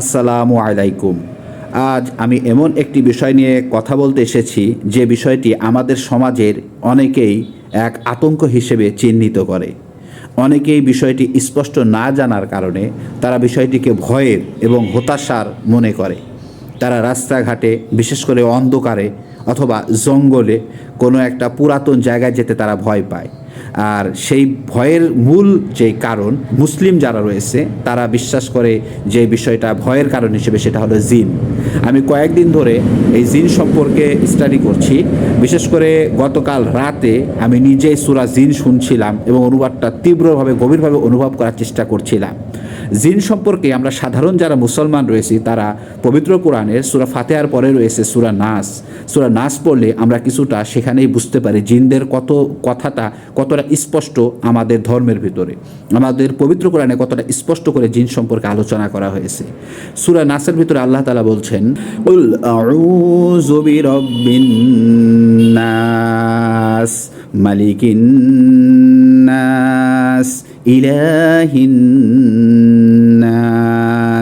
আসসালামু আলাইকুম। আজ আমি এমন একটি বিষয় নিয়ে কথা বলতে এসেছি, যে বিষয়টি আমাদের সমাজের অনেকেই এক আতঙ্ক হিসেবে চিহ্নিত করে। অনেকেই বিষয়টি স্পষ্ট না জানার কারণে তারা বিষয়টিকে ভয়ের এবং হতাশার মনে করে। তারা রাস্তাঘাটে, বিশেষ করে অন্ধকারে অথবা জঙ্গলে কোনো একটা পুরাতন জায়গায় যেতে তারা ভয় পায়। আর সেই ভয়ের মূল যে কারণ, মুসলিম যারা রয়েছে, তারা বিশ্বাস করে যে বিষয়টা ভয়ের কারণ হিসেবে সেটা হলো জিন। আমি কয়েকদিন ধরে এই জিন সম্পর্কে স্টাডি করছি। বিশেষ করে গতকাল রাতে আমি নিজেই সুরা জিন শুনছিলাম এবং অনুবাদটা তীব্রভাবে, গভীরভাবে অনুভব করার চেষ্টা করছিলাম। জিন সম্পর্কে আমরা সাধারণ যারা মুসলমান রয়েছি, তারা পবিত্র কোরআনের সুরা ফাতেহার পরে রয়েছে সুরা নাস। সুরা নাস পড়লে আমরা কিছুটা সেখানেই বুঝতে পারি জিনদের কত কথাটা, কতটা স্পষ্ট আমাদের ধর্মের ভিতরে। আমাদের পবিত্র কোরআনে কতটা স্পষ্ট করে জিন সম্পর্কে আলোচনা করা হয়েছে। সুরা নাসের ভিতরে আল্লাহ তালা বলছেন উল মালিকিন নাস, ইলাহিন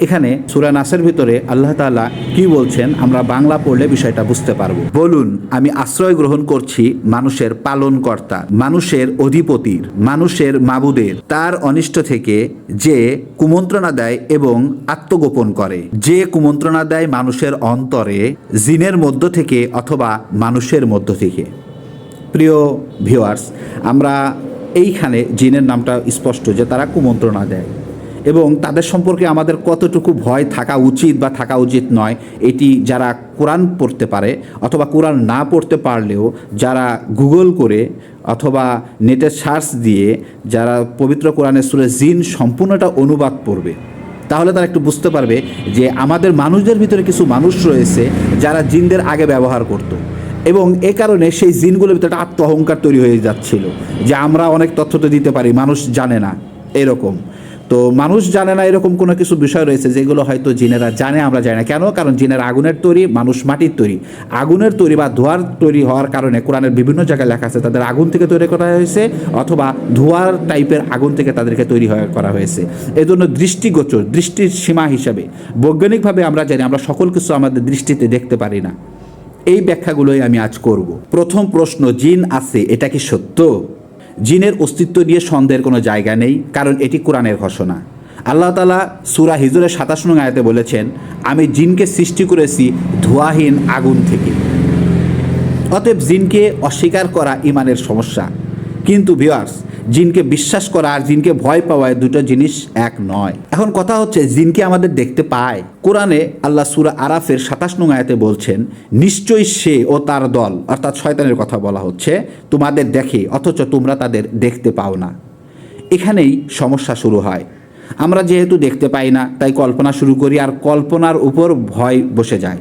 এখানে সুরা নাসের ভিতরে আল্লাহ তাআলা কি বলছেন আমরা বাংলা পড়লে বিষয়টা বুঝতে পারব। বলুন, আমি আশ্রয় গ্রহণ করছি মানুষের পালনকর্তা, মানুষের অধিপতির, মানুষের মাবুদের। তার অনিষ্ট থেকে যে কুমন্ত্রণা দেয় এবং আত্মগোপন করে। যে কুমন্ত্রণা দেয় মানুষের অন্তরে, জিনের মধ্য থেকে অথবা মানুষের মধ্য থেকে। প্রিয় ভিউয়ার্স আমরা এইখানে জিনের নামটা স্পষ্ট যে তারা কুমন্ত্রণা দেয়। এবং তাদের সম্পর্কে আমাদের কতটুকু ভয় থাকা উচিত বা থাকা উচিত নয়, এটি যারা কোরআন পড়তে পারে অথবা কোরআন না পড়তে পারলেও যারা গুগল করে অথবা নেটে সার্চ দিয়ে যারা পবিত্র কোরআনের সুরে জিন সম্পূর্ণটা অনুবাদ পড়বে, তাহলে তারা একটু বুঝতে পারবে যে আমাদের মানুষদের ভিতরে কিছু মানুষ রয়েছে যারা জিনদের আগে ব্যবহার করতো এবং এ কারণে সেই জিনগুলোর ভিতরে একটা আত্ম অহংকার তৈরি হয়ে যাচ্ছিল যে আমরা অনেক তথ্য তো দিতে পারি, মানুষ জানে না, এরকম। তো মানুষ জানে না এরকম কোনো কিছু বিষয় রয়েছে যেগুলো হয়তো জিনেরা জানে, আমরা জানি না। কেন? কারণ জিনের আগুনের তৈরি, মানুষ মাটির তৈরি। আগুনের তৈরি বা ধোয়ার তৈরি হওয়ার কারণে কোরআনের বিভিন্ন জায়গায় লেখা আছে, তাদের আগুন থেকে তৈরি করা হয়েছে অথবা ধোয়ার টাইপের আগুন থেকে তাদেরকে তৈরি করা হয়েছে। এজন্য দৃষ্টিগোচর, দৃষ্টির সীমা হিসাবে। বৈজ্ঞানিকভাবে আমরা জানি, আমরা সকল কিছু আমাদের দৃষ্টিতে দেখতে পারি না। এই ব্যাখ্যাগুলোই আমি আজ করব। প্রথম প্রশ্ন, জিন আছে, এটা কি সত্য? জিনের অস্তিত্ব নিয়ে সন্দেহের কোনো জায়গা নেই, কারণ এটি কোরআনের ঘোষণা। আল্লাহ তালা সুরা হিজুরের সাতাশ নং আয়াতে বলেছেন, আমি জিনকে সৃষ্টি করেছি ধোয়াহীন আগুন থেকে। অতএব জিনকে অস্বীকার করা ইমানের সমস্যা। কিন্তু ভিওয়ার্স জিনকে বিশ্বাস করা আর জিনকে ভয় পাওয়া দুটো জিনিস এক নয়। এখন কথা হচ্ছে জিনকে আমাদের দেখতে পায়? কোরআনে আল্লাহ সুরা আরাফের সাতাশ নং আয়াতে বলছেন, নিশ্চয়ই সে ও তার দল, অর্থাৎ শয়তানের কথা বলা হচ্ছে, তোমাদের দেখে, অথচ তোমরা তাদের দেখতে পাও না। এখানেই সমস্যা শুরু হয়। আমরা যেহেতু দেখতে পাই না, তাই কল্পনা শুরু করি আর কল্পনার উপর ভয় বসে যায়।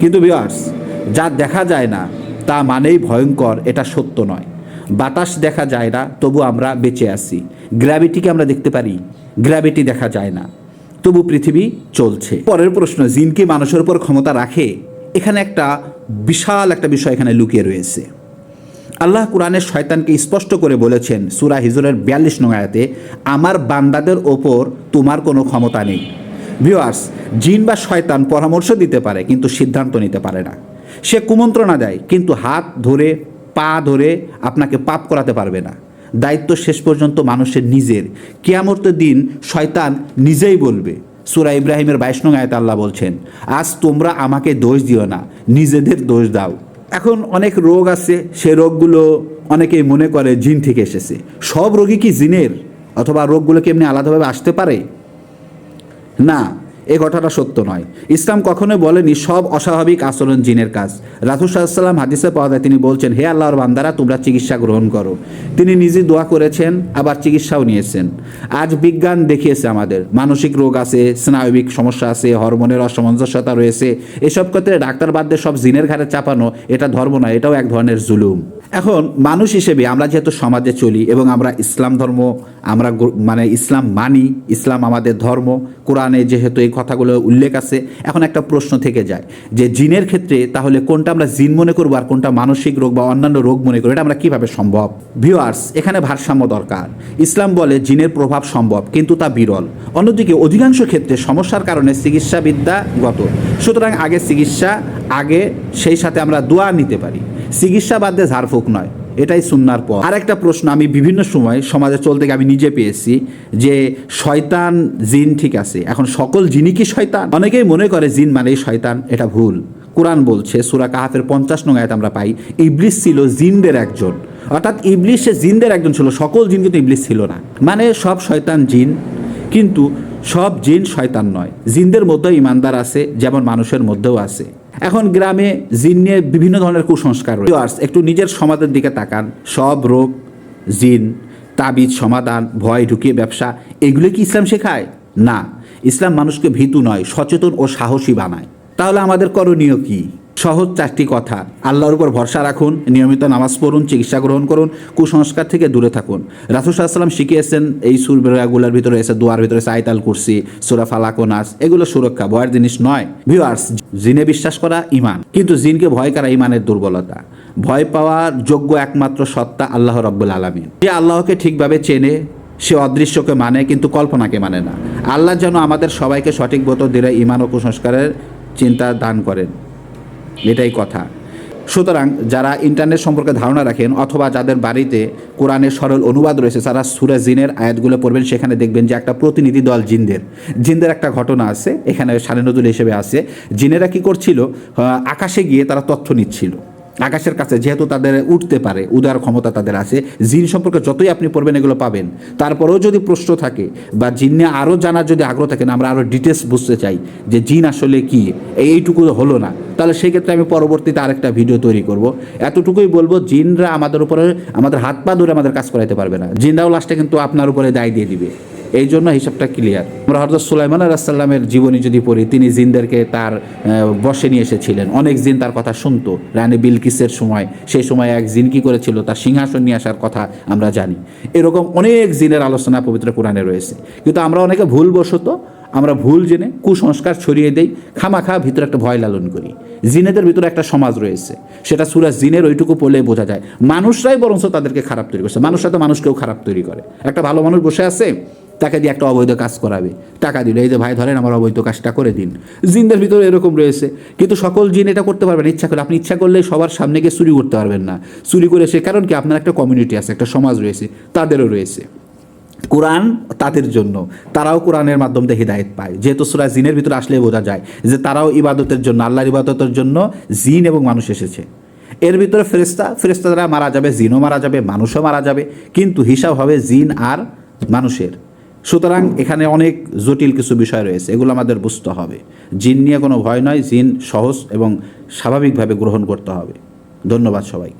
কিন্তু বিয়ার্স যা দেখা যায় না, তা মানেই ভয়ঙ্কর, এটা সত্য নয়। বাতাস দেখা যায় না, তবু আমরা বেঁচে আছি। গ্র্যাভিটিকে আমরা দেখতে পারি গ্র্যাভিটি দেখা যায় না। তবু পৃথিবী চলছে। পরের প্রশ্ন জিন কি মানুষের উপর ক্ষমতা রাখে? এখানে একটা বিশাল একটা বিষয় এখানে লুকিয়ে রয়েছে। আল্লাহ কোরআনের শয়তানকে স্পষ্ট করে বলেছেন, সুরা হিজুরের বিয়াল্লিশ নং আয়াতে, আমার বান্দাদের ওপর তোমার কোনো ক্ষমতা নেই। ভিওয়ার্স জিন বা শয়তান পরামর্শ দিতে পারে, কিন্তু সিদ্ধান্ত নিতে পারে না। সে কুমন্ত্রণা দেয়, কিন্তু হাত ধরে পা ধরে আপনাকে পাপ করাতে পারবে না। দায়িত্ব শেষ পর্যন্ত মানুষের নিজের। কেয়ামতের দিন শয়তান নিজেই বলবে, সুরা ইব্রাহিমের বাইশ নং আল্লাহ বলছেন, আজ তোমরা আমাকে দোষ দিও না, নিজেদের দোষ দাও। এখন অনেক রোগ আছে, সে রোগগুলো অনেকেই মনে করে জিন থেকে এসেছে। সব রোগী কি জিনের? অথবা রোগগুলো কি এমনি আলাদাভাবে আসতে পারে? না। এ কথাটা সত্য নয়। ইসলাম কখনোই বলেনি সব অস্বাভাবিক আচরণ জিনের কাজ। রাসুসাল্লাম হাদিসে পাওয়া যায়, তিনি বলছেন, হে আল্লাহর বান্দারা, তোমরা চিকিৎসা গ্রহণ করো। তিনি নিজে দোয়া করেছেন, আবার চিকিৎসাও নিয়েছেন। আজ বিজ্ঞান দেখিয়েছে আমাদের, মানসিক রোগ আছে, স্নায়বিক সমস্যা আছে, হরমোনের অসামঞ্জস্যতা রয়েছে। এসব ক্ষেত্রে ডাক্তার বাদ দিয়ে সব জিনের ঘাড়ে চাপানো, এটা ধর্ম নয়, এটাও এক ধরনের জুলুম। এখন মানুষ হিসেবে আমরা যেহেতু সমাজে চলি এবং আমরা ইসলাম ধর্ম, আমরা মানে ইসলাম মানি, ইসলাম আমাদের ধর্ম, কোরআনে যেহেতু এই কথাগুলো উল্লেখ আছে, এখন একটা প্রশ্ন থেকে যায় যে জিনের ক্ষেত্রে তাহলে কোনটা আমরা জিন মনে করব আর কোনটা মানসিক রোগ বা অন্যান্য রোগ মনে করব? এটা আমরা কীভাবে সম্ভব? ভিউয়ার্স, এখানে ভারসাম্য দরকার। ইসলাম বলে জিনের প্রভাব সম্ভব, কিন্তু তা বিরল। অন্যদিকে অধিকাংশ ক্ষেত্রে সমস্যার কারণে চিকিৎসাবিদ্যাগত সুতরাং আগে চিকিৎসা, আগে সেই সাথে আমরা দোয়া নিতে পারি। চিকিৎসা বাদ ঝাড়ফুঁক নয়, এটাই সুন্নার পর আর একটা প্রশ্ন আমি বিভিন্ন সময় সমাজে চলতে গিয়ে আমি নিজে পেয়েছি যে শয়তান, জিন ঠিক আছে, এখন সকল জিনই কি শয়তান? অনেকেই মনে করে জিন মানেই শয়তান, এটা ভুল। কোরআন বলছে, সুরা কাহাফের পঞ্চাশ নং আয়াত আমরা পাই, ইবলিস ছিল জিনদের একজন। অর্থাৎ ইবলিস সে জিনদের একজন ছিল, সকল জিন কিন্তু ইবলিস ছিল না। মানে সব শয়তান জিন, কিন্তু সব জিন শয়তান নয়। জিনদের মধ্যেও ইমানদার আছে, যেমন মানুষের মধ্যেও আছে। এখন গ্রামে জিন নিয়ে বিভিন্ন ধরনের কুসংস্কার রয়েছে। একটু নিজের সমাজের দিকে তাকান। সব রোগ, জিন, তাবিজ, সমাধান, ভয়, ঢুকিয়ে ব্যবসা, এগুলো কি ইসলাম শেখায়? না। ইসলাম মানুষকে ভীতু নয়, সচেতন ও সাহসী বানায়। তাহলে আমাদের করণীয় কি? সহজ চারটি কথা। আল্লাহর উপর ভরসা রাখুন, নিয়মিত নামাজ পড়ুন, চিকিৎসা গ্রহণ করুন, কুসংস্কার থেকে দূরে থাকুন। রাসুসাল্লাম শিখিয়েছেন, এই সুরগুলোর ভিতরে এসে, দোয়ার ভিতরে এসে, আয়তাল কুরসি, সুরা ফালাক নাস, এগুলো সুরক্ষা, ভয়ের জিনিস নয়। ভিউয়ার্স জিনে বিশ্বাস করা ইমান কিন্তু জিনকে ভয় করা ইমানের দুর্বলতা। ভয় পাওয়ার যোগ্য একমাত্র সত্তা আল্লাহ রব্বুল আলমিন। যে আল্লাহকে ঠিকভাবে চেনে, সে অদৃশ্যকে মানে কিন্তু কল্পনাকে মানে না। আল্লাহ যেন আমাদের সবাইকে সঠিক বোধ দিলে ইমান ও কুসংস্কারের চিন্তা দান করেন। এটাই কথা। সুতরাং যারা ইন্টারনেট সম্পর্কে ধারণা রাখেন অথবা যাদের বাড়িতে কোরআনের সরল অনুবাদ রয়েছে তারা সুরা জিনের আয়াতগুলো পড়বেন, সেখানে দেখবেন যে একটা প্রতিনিধি দল জিনদের। জিনদের একটা ঘটনা আছে, এখানে সারে নজরুল হিসেবে আছে। জিনেরা কি করছিল? আকাশে গিয়ে তারা তথ্য নিচ্ছিল। আকাশের কাছে যেহেতু তাদের উঠতে পারে, উদার ক্ষমতা তাদের আছে, জিন সম্পর্কে যতই আপনি পড়বেন এগুলো পাবেন। তারপরেও যদি প্রশ্ন থাকে বা জিন নিয়ে আরও জানার যদি আগ্রহ থাকে না আমরা আরও ডিটেলস বুঝতে চাই যে জিন আসলে কী, এইটুকু হলো না। তাহলে সেই ক্ষেত্রে আমি পরবর্তীতে আরেকটা ভিডিও তৈরি করব। এতটুকুই বলব, জিনরা আমাদের উপরে, আমাদের হাত পা ধরে আমাদের কাজ করাইতে পারবে না। জিনরাও লাস্টে কিন্তু আপনার উপরে দায় দিয়ে দিবে। এই জন্য হিসাবটা ক্লিয়ার আমরা হরজত সুলাইমান আলাহিসাল্লামের জীবনী যদি পড়ি, তিনি জিনদেরকে তার বসে নিয়ে এসেছিলেন। অনেক জিন তার কথা শুনতো। রানী বিলকিসের সময়, সেই সময় এক জিন কি করেছিল, তার সিংহাসন নিয়ে আসার কথা আমরা জানি। এরকম অনেক জিনের আলোচনা পবিত্র কোরআনে রয়েছে। কিন্তু আমরা অনেকে ভুলবশত আমরা ভুল জেনে কুসংস্কার ছড়িয়ে দেই, খামাখা ভিতরে একটা ভয় লালন করি। জিনেদের ভিতরে একটা সমাজ রয়েছে। সেটা সুরা জিনের ওইটুকু পড়লে বোঝা যায়। মানুষরাই বরঞ্চ তাদেরকে খারাপ তৈরি করছে। মানুষরা তো মানুষকেও খারাপ তৈরি করে। একটা ভালো মানুষ বসে আছে, তাকে দিয়ে একটা অবৈধ কাজ করাবে। টাকা দিল, এই যে ভাই, ধরেন আমার অবৈধ কাজটা করে দিন। জিনদের ভিতরে এরকম রয়েছে। কিন্তু সকল জিন এটা করতে পারবেন ইচ্ছা করে আপনি ইচ্ছা করলে সবার সামনে গিয়ে চুরি করতে পারবেন না। চুরি করে সে, কারণ কি? আপনার একটা কমিউনিটি আছে, একটা সমাজ রয়েছে, তাদেরও রয়েছে। কোরআন তাদের জন্য। তারাও কোরআনের মাধ্যম হিদায়ত পায়। যেহেতু সুরা জিনের ভিতরে আসলে বোঝা যায় যে তারাও ইবাদতের জন্য, আল্লাহর ইবাদতের জন্য জিন এবং মানুষ এসেছে। এর ভিতরে ফেরেস্তা ফেরেস্তা দ্বারা মারা যাবে, জিনও মারা যাবে, মানুষও মারা যাবে, কিন্তু হিসাব হবে জিন আর মানুষের। সুতরাং এখানে অনেক জটিল কিছু বিষয় রয়েছে, এগুলো আমাদের বুঝতে হবে। জিন নিয়ে কোনো ভয় নয়, জিন সহজ এবং স্বাভাবিকভাবে গ্রহণ করতে হবে। ধন্যবাদ সবাই